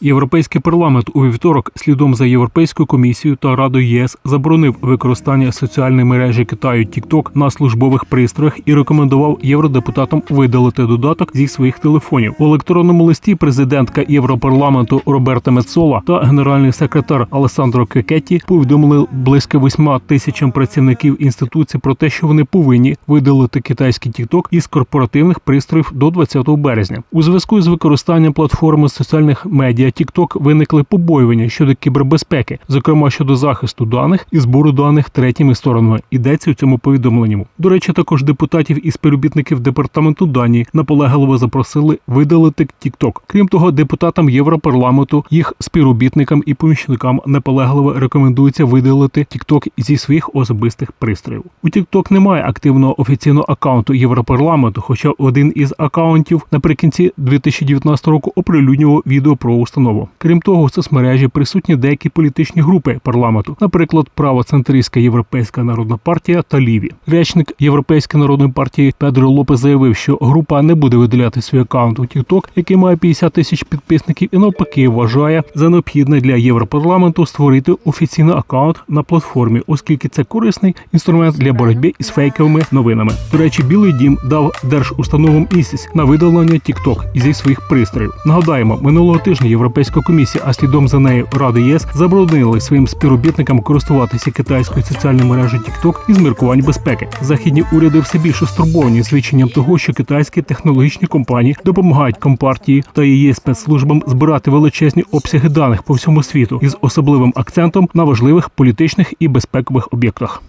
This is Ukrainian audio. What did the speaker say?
Європейський парламент у вівторок, слідом за Європейською комісією та Радою ЄС, заборонив використання соціальної мережі Китаю TikTok на службових пристроях і рекомендував євродепутатам видалити додаток зі своїх телефонів. У електронному листі президентка Європарламенту Роберта Мецола та генеральний секретар Алесандро Кекетті повідомили близько восьма тисячам працівників інституції про те, що вони повинні видалити китайський TikTok із корпоративних пристроїв до 20 березня. У зв'язку з використанням платформи соціальних медіа TikTok виникли побоювання щодо кібербезпеки, зокрема щодо захисту даних і збору даних третіми сторонами. Йдеться у цьому повідомленні. До речі, також депутатів і співробітників департаменту Данії наполегливо запросили видалити TikTok. Крім того, депутатам Європарламенту, їх співробітникам і помічникам наполегливо рекомендується видалити TikTok зі своїх особистих пристроїв. У TikTok немає активного офіційного акаунту Європарламенту, хоча один із акаунтів наприкінці 2019 року оприлюднював відео про установу. Крім того, у соцмережі присутні деякі політичні групи парламенту, наприклад, правоцентристська європейська народна партія та ліві. Речник Європейської народної партії Педро Лопес заявив, що група не буде видаляти свій акаунт у TikTok, який має 50 тисяч підписників, і навпаки вважає за необхідне для Європарламенту створити офіційний акаунт на платформі, оскільки це корисний інструмент для боротьби із фейковими новинами. До речі, Білий Дім дав держустановам місяць на видалення TikTok зі своїх пристроїв. Нагадаємо, минулого тижня Європейська комісія, а слідом за нею Рада ЄС заборонили своїм співробітникам користуватися китайською соціальною мережею TikTok із міркувань безпеки. Західні уряди все більше стурбовані свідченням того, що китайські технологічні компанії допомагають компартії та її спецслужбам збирати величезні обсяги даних по всьому світу із особливим акцентом на важливих політичних і безпекових об'єктах.